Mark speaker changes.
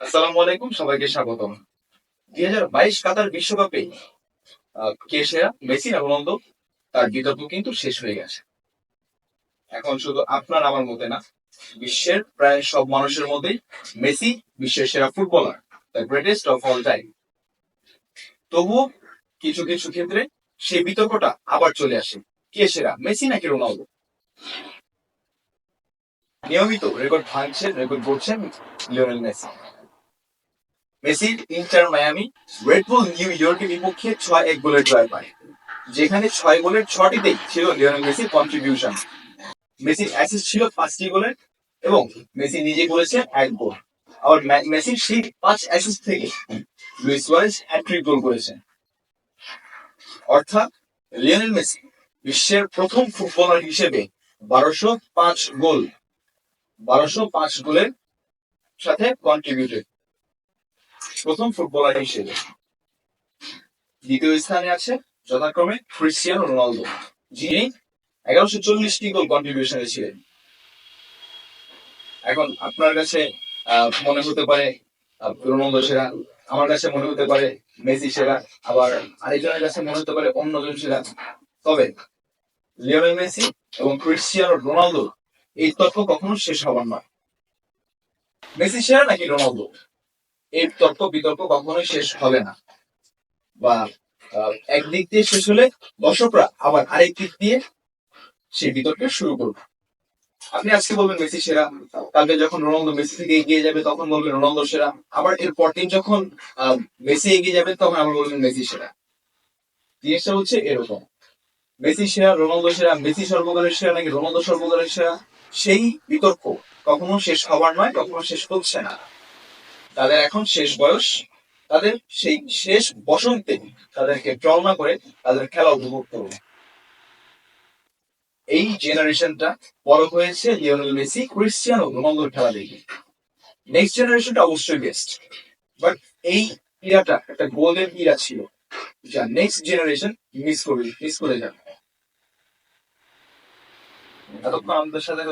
Speaker 1: আসসালামু আলাইকুম, সবাইকে স্বাগতম। দুই হাজার বাইশ কাতার বিশ্বকাপে কে সেরা? মেসি না রোনালদো? তার বিতর্ক কিন্তু শেষ হয়ে গেছে। এখন শুধু আপনার আমার মতে না, বিশ্বের প্রায় সব মানুষের মধ্যেই মেসি বিশ্বের সেরা footballer the greatest of all time তবুও কিছু কিছু ক্ষেত্রে সেই বিতর্কটা আবার চলে আসে, কে সেরা, মেসি নাকি রোনালদো? নিয়মিত রেকর্ড ভাঙছেন রেকর্ড করছেন লিওনেল মেসি। মেসির ইন্টার মায়ামি রেডবুল নিউ ইয়র্কের বিপক্ষে ছয় এক গোলের জয় পায়। যেখানে ছয় গোলের ছটিতেই ছিল লিওনেল মেসির কন্ট্রিবিউশন মেসির অ্যাসিস্ট ছিল পাঁচটি গোলের এবং মেসি নিজে করেছে এক গোল। আবার মেসির সেই পাঁচ অ্যাসিস্ট থেকে লুইস সুয়ারেজ হ্যাট্রিক গোল করেছেন অর্থাৎ লিওনেল মেসি বিশ্বের প্রথম ফুটবলার হিসেবে বারোশো পাঁচ গোল বারোশো পাঁচ গোলের সাথে কন্ট্রিবিউটেড প্রথম ফুটবলার হিসেবে। দ্বিতীয় স্থানে আছে যথাক্রমে ক্রিস্টিয়ানো রোনালদো, যিনি এগারোশো চল্লিশটি গোল কন্ট্রিবিউশনে ছিলেন। এখন আপনার কাছে মনে হতে পারে রোনালদো সেরা, আমার কাছে মনে হতে পারে মেসি সেরা, আবার আরেকজনের কাছে মনে হতে পারে অন্যজন সেরা। তবে লিওনেল মেসি এবং ক্রিস্টিয়ানো রোনালদো এই তর্ক কখনো শেষ হবার নয়। মেসি সেরা নাকি রোনালদো? এই তর্ক বিতর্ক কখনোই শেষ হবে না। বা একদিক দিয়ে শেষ হলে দর্শকরা আবার আরেক দিক দিয়ে সেই বিতর্ক শুরু করবে। আপনি আজকে বলবেন মেসি সেরা, কালকে যখন রোনালদো মেসি থেকে এগিয়ে যাবে তখন বলবেন রোনালদো সেরা, আবার এর পরদিন যখন মেসি এগিয়ে যাবে তখন আবার বলবেন মেসি সেরা। জিনিসটা হচ্ছে এরকম। মেসি সেরা, রোনালদো সেরা, মেসি সর্বকালের সেরা নাকি রোনালদো সর্বকালের সেরা? সেই বিতর্ক কখনো শেষ হবার নয়, কখনো শেষ হচ্ছে না। তাদের এখন শেষ বয়স, তাদের সেই শেষ বসন্তে তাদেরকে ট্রল না করে তাদের খেলা উপভোগ করবে এই জেনারেশনটা বড় হয়েছে লিওনেল মেসি ক্রিস্টিয়ানো রোনালদোর খেলা দেখে। নেক্সট জেনারেশনটা অবশ্যই বেস্ট বাট এই ইরাটা একটা গোল্ডেন ইরা ছিল, যা নেক্সট জেনারেশন মিস করবে মিস করে যাবে। এতক্ষণ আমাদের সাথে